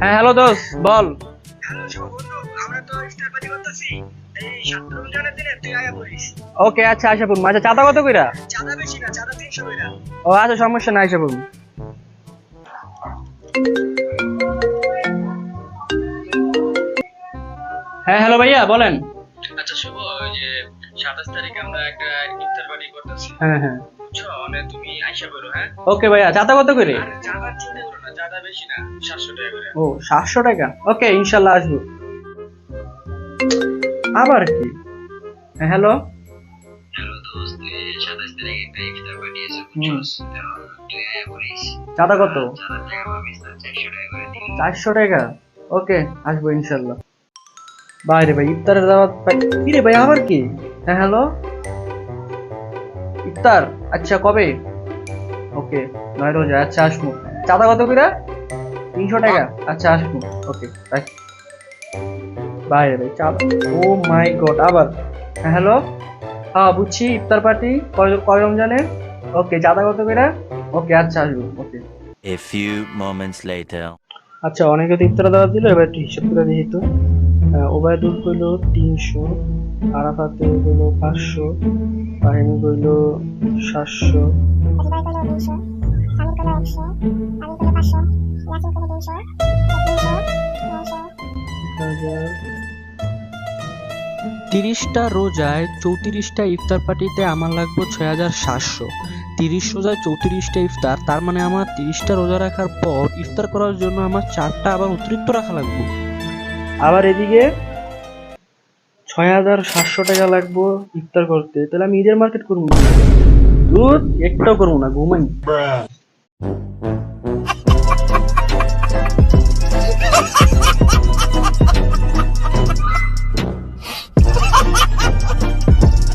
হ্যাঁ হ্যালো দোস্ত, বল। ওকে আচ্ছা আশা পড়ুন আচ্ছা চাঁদা কত কইরা? ও আচ্ছা সমস্যা নাই আশা হ্যাঁ হ্যালো ভাইয়া, বলেন। আচ্ছা শুভ ওই যে সাতাশ তারিখে আমরা একটা ইফতার পার্টি করতেছি। হ্যাঁ হ্যাঁ। বুঝছ? মানে তুমি আইসা করো হ্যাঁ? ওকে ভাইয়া চাঁদা কত করে? চাঁদা চিন্তা করো না চাঁদা বেশি না সাতশো টাকা করে। ও সাতশো টাকা? ওকে ইনশাল্লাহ আসব। আবার কি? হ্যাঁ হ্যালো চাঁদা কত? চারশো টাকা ওকে আসব ইনশাল্লাহ। বাই রে ভাই ইফতারের দাওয়াত কি রে ভাই আবার কি? হ্যাঁ হ্যালো? ইফতার? আচ্ছা কবে? ওকে নয় রোজা আচ্ছা আসব। চাঁদা কত করে? তিনশো টাকা। আচ্ছা আসব। ওকে রাখি বাই রে ভাই চাঁদা। ও মাই গড আবার। হ্যাঁ হ্যালো? হ্যাঁ বুঝছি ইফতার পার্টি কয় রমজানের? ওকে চাঁদা কত করে? ওকে আচ্ছা আসব ওকে। A few moments later. আচ্ছা অনেকে তো ইফতার দাওয়াত দিল এবার একটু হিসাব করে দেখি তো। ওবায়দুল কইল তিনশো আরাফাতে কইল পাঁচশো ফাহিমি কইল সাতশো। তিরিশটা রোজায় চৌত্রিশটা ইফতার পার্টিতে আমার লাগবে ছয় হাজার সাতশো। তিরিশ রোজায় চৌত্রিশটা ইফতার তার মানে আমার তিরিশটা রোজা রাখার পর ইফতার করার জন্য আমার চারটা আবার অতিরিক্ত রাখা লাগবে। আবার এদিকে ছয় হাজার সাতশো টাকা লাগবো ইফতার করতে। তাহলে আমি ঈদের মার্কেট করব দুধ একটাও করব না, ঘুমাই